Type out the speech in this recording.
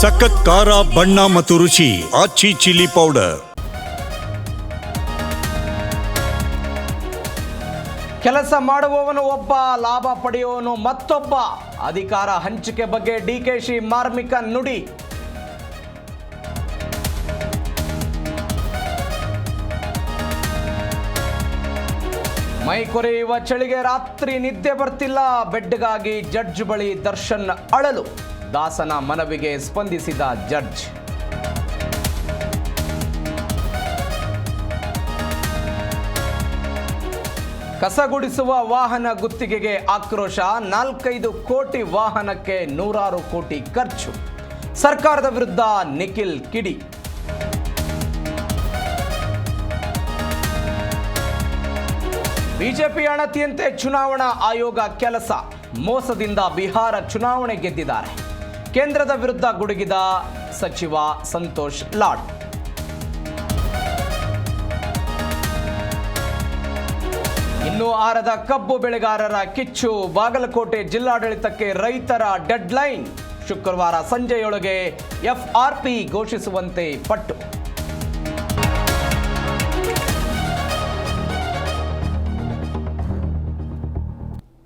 ಸಖತ್ ಖಾರ, ಬಣ್ಣ ಮತ್ತು ರುಚಿ ಆಚಿ ಚಿಲ್ಲಿ ಪೌಡರ್. ಕೆಲಸ ಮಾಡುವವನು ಒಬ್ಬ, ಲಾಭ ಪಡೆಯುವವನು ಮತ್ತೊಬ್ಬ. ಅಧಿಕಾರ ಹಂಚಿಕೆ ಬಗ್ಗೆ ಡಿಕೆಶಿ ಮಾರ್ಮಿಕ ನುಡಿ. ಮೈ ಕೊರೆಯುವ ಚಳಿಗೆ ರಾತ್ರಿ ನಿದ್ದೆ ಬರ್ತಿಲ್ಲ. ಬೆಡ್ಗಾಗಿ ಜಡ್ಜ್ ಬಳಿ ದರ್ಶನ್ ಅಳಲು. ದಾಸನ ಮನವಿಗೆ ಸ್ಪಂದಿಸಿದ ಜಡ್ಜ್. ಕಸಗುಡಿಸುವ ವಾಹನ ಗುತ್ತಿಗೆಗೆ ಆಕ್ರೋಶ. ನಾಲ್ಕೈದು ಕೋಟಿ ವಾಹನಕ್ಕೆ ನೂರಾರು ಕೋಟಿ ಖರ್ಚು. ಸರ್ಕಾರದ ವಿರುದ್ಧ ನಿಖಿಲ್ ಕಿಡಿ. ಬಿಜೆಪಿ ಅಣತಿಯಂತೆ ಚುನಾವಣಾ ಆಯೋಗ ಕೆಲಸ. ಮೋಸದಿಂದ ಬಿಹಾರ ಚುನಾವಣೆ ಗೆದ್ದಿದ್ದಾರೆ. ಕೇಂದ್ರದ ವಿರುದ್ಧ ಗುಡುಗಿದ ಸಚಿವ ಸಂತೋಷ್ ಲಾಡ್. ಇನ್ನು ಆರದ ಕಬ್ಬು ಬೆಳೆಗಾರರ ಕಿಚ್ಚು. ಬಾಗಲಕೋಟೆ ಜಿಲ್ಲಾಡಳಿತಕ್ಕೆ ರೈತರ ಡೆಡ್ಲೈನ್. ಶುಕ್ರವಾರ ಸಂಜೆಯೊಳಗೆ ಎಫ್ಆರ್ಪಿ ಘೋಷಿಸುವಂತೆ ಪಟ್ಟು.